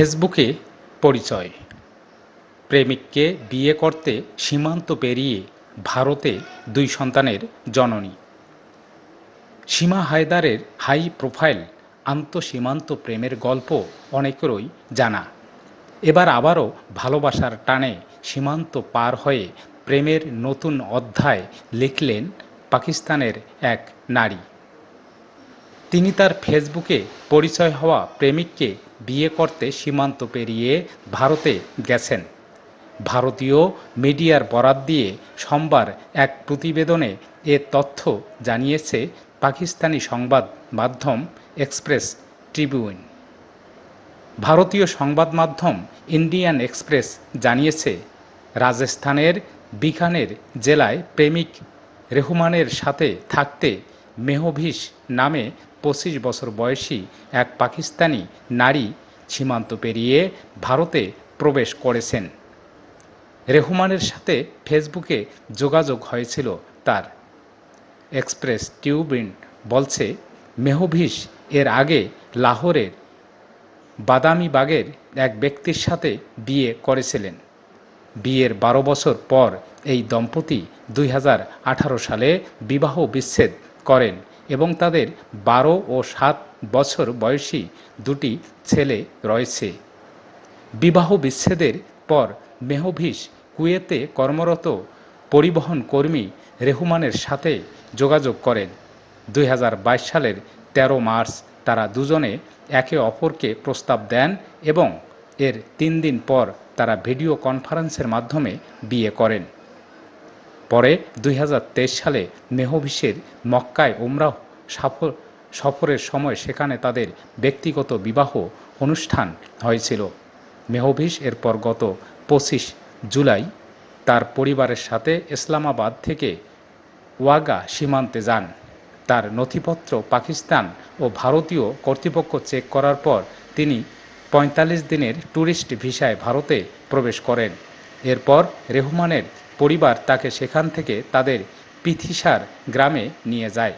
ফেসবুকে পরিচয়। প্রেমিককে বিয়ে করতে সীমান্ত পেরিয়ে ভারতে দুই সন্তানের জননী। সীমা হায়দারের হাই প্রোফাইল আন্তঃসীমান্ত প্রেমের গল্প অনেকেরই জানা। এবার আবারও ভালোবাসার টানে সীমান্ত পার হয়ে প্রেমের নতুন অধ্যায় লিখলেন পাকিস্তানের এক নারী। তিনি তার ফেসবুকে পরিচয় হওয়া প্রেমিককে বিয়ে করতে সীমান্ত পেরিয়ে ভারতে গেছেন। ভারতীয় মিডিয়ার বরাত দিয়ে সোমবার এক প্রতিবেদনে এ তথ্য জানিয়েছে পাকিস্তানি সংবাদ মাধ্যম এক্সপ্রেস ট্রিবিউন। ভারতীয় সংবাদ মাধ্যম ইন্ডিয়ান এক্সপ্রেস জানিয়েছে, রাজস্থানের বিখানের জেলায় প্রেমিক রেহমানের সাথে থাকতে মেহভিস নামে পঁচিশ বছর বয়সী এক পাকিস্তানি নারী সীমান্ত পেরিয়ে ভারতে প্রবেশ করেছেন। রেহমানের সাথে ফেসবুকে যোগাযোগ হয়েছিল তার। এক্সপ্রেস টিউবিন বলছে মেহভিস এর আগে লাহোরের বাদামিবাগের এক ব্যক্তির সাথে বিয়ে করেছিলেন। বিয়ের বারো বছর পর এই দম্পতি দুই হাজার আঠারো সালে বিবাহ বিচ্ছেদ করেন এবং তাদের বারো ও সাত বছর বয়সী দুটি ছেলে রয়েছে। বিবাহ বিচ্ছেদের পর মেহভিস কুয়েতে কর্মরত পরিবহন কর্মী রেহমানের সাথে যোগাযোগ করেন। দুই হাজার বাইশ সালের ১৩ মার্চ তারা দুজনে একে অপরকে প্রস্তাব দেন এবং এর তিন দিন পর তারা ভিডিও কনফারেন্সের মাধ্যমে বিয়ে করেন। পরে দুই হাজার তেইশ সালে মেহভিসের মক্কায় উমরাহ সফর সফরের সময় সেখানে তাদের ব্যক্তিগত বিবাহ অনুষ্ঠান হয়েছিল। মেহভিস এরপর গত পঁচিশ জুলাই তার পরিবারের সাথে ইসলামাবাদ থেকে ওয়াগা সীমান্তে যান। তার নথিপত্র পাকিস্তান ও ভারতীয় কর্তৃপক্ষ চেক করার পর তিনি পঁয়তাল্লিশ দিনের ট্যুরিস্ট ভিসায় ভারতে প্রবেশ করেন। এরপর রেহমানের পরিবার তাকে সেখান থেকে তাদের পিথিসার গ্রামে নিয়ে যায়।